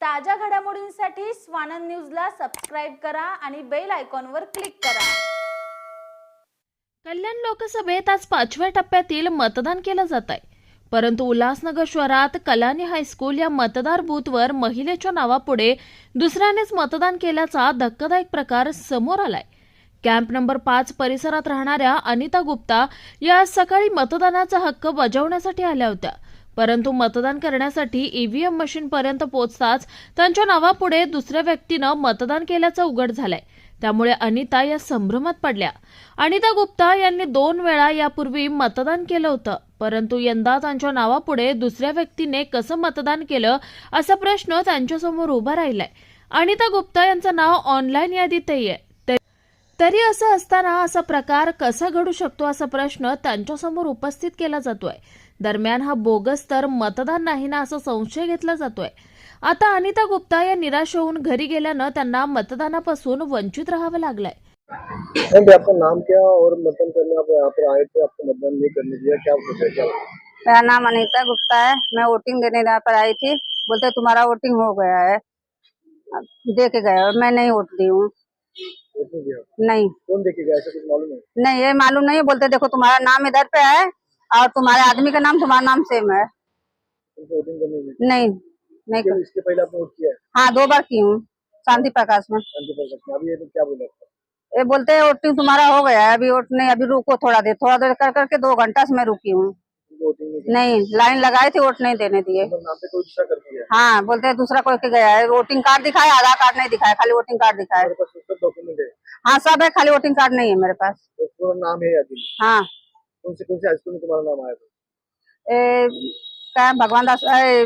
ताज्या घडामोडींसाठी स्वानंद न्यूजला सबस्क्राईब करा आणि बेल आयकॉनवर क्लिक करा. कल्याण लोकसभेत आज पाचव्या टप्प्यातील मतदान केलं जात आहे परंतु उल्हासनगर शहरात कलानी हायस्कूल या मतदार बूथवर महिलेच्या नावापुढे दुसऱ्यानेच मतदान केल्याचा धक्कादायक प्रकार समोर आलाय. कॅम्प नंबर पाच परिसरात राहणाऱ्या अनिता गुप्ता या आज सकाळी मतदानाचा हक्क बजावण्यासाठी आल्या होत्या. परंतु मतदान करण्यासाठी ईव्हीएम मशीनपर्यंत पोहोचताच त्यांच्या नावापुढे दुसऱ्या व्यक्तीनं मतदान केल्याचं उघड झालंय. त्यामुळे अनिता या संभ्रमात पडल्या. अनिता गुप्ता यांनी दोन वेळा यापूर्वी मतदान केलं होतं. परंतु यंदा त्यांच्या नावापुढे दुसऱ्या व्यक्तीने कसं मतदान केलं असा प्रश्न त्यांच्यासमोर उभा राहिलाय. अनिता गुप्ता यांचं नाव ऑनलाईन यादीतही आहे तरी- असं असताना असा प्रकार कसा घडू शकतो असा प्रश्न त्यांच्यासमोर उपस्थित केला जातोय. दरम्यान हा बोगस तर मतदान नाही ना असा संशय घेतला जातोय. आता अनिता गुप्ता या निराश होऊन घरी गेल्यानं त्यांना मतदानापासून वंचित राहावं लागलंय. मैम भी आपका नाम क्या और मतदान करने आप यहाँ पर आए थे आपको मतदान नहीं करने दिया क्या वजह क्या मेरा नाम अनीता गुप्ता है। मैं वोटिंग देने यहाँ पर आई थी। बोलते तुम्हारा वोटिंग हो गया है। अब दे के गए और मैं नहीं वोट दी हूँ। नहीं कौन देखेगा? ऐसा कुछ मालूम है? नहीं ये मालूम नहीं है। बोलते देखो तुम्हारा नाम इधर पे है और तुम्हारे आदमी का नाम तुम्हारा नाम सेम है। नहीं नहीं इसके, कर- इसके पहले आपने वोट किया है? हाँ दो बार की हूँ शांति प्रकाश में। शांति प्रकाश में। अभी ये लोग क्या बोले ये बोलते हैं वोटिंग तुम्हारा हो गया है। अभी वोट नहीं अभी रुको थोड़ा देर थोड़ा देर कर करके दो घंटा से मैं रुकी हूँ। नहीं लाइन लगाई थी वोट नहीं देने दिए। है? बोलते हैं दूसरा कोई के गया है। वोटिंग कार्ड दिखाया आधार कार्ड नहीं दिखाया खाली वोटिंग कार्ड दिखाया मेरे पास सब डॉक्यूमेंट है सब है खाली वोटिंग कार्ड नहीं है मेरे पास। तो नाम है हाँ। कौन से कौन से हाईस्कूल में तुम्हारा नाम आया ए, क्या भगवान दास ए,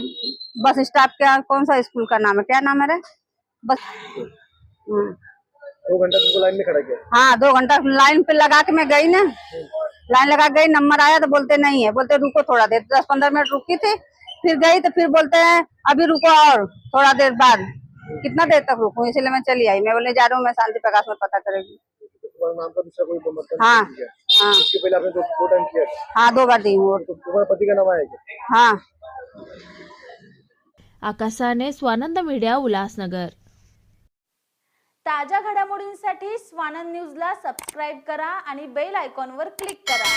बस स्टॉप क्या कौन सा स्कूल का नाम है? क्या नाम है बस। हम्म, दो घंटा तुमको लाइन में खड़ा किया? हाँ दो घंटा लाइन पे लगा के मैं गई ना। लाइन लगा के गई नंबर आया तो बोलते नहीं है। बोलते रुको थोड़ा देर दस पंद्रह मिनट रुकी थी फिर गई तो फिर बोलते हैं अभी रुको और थोड़ा देर बाद। कितना देर तक रुकूं? इसलिए मैं चली आई। मैं बोले जा रही हूँ मैं शांति प्रकाश में पता करेगी। हाँ हाँ। पहले आपने दो दो टाइम किया था। हाँ दो बार दी हूँ। तुम्हारा पति का नाम क्या? हाँ। आकाशाने स्वानंद मीडिया उल्हासनगर। ताज्या घडामोडींसाठी स्वानंद न्यूजला सबस्क्राईब करा आणि बेल आयकॉनवर क्लिक करा.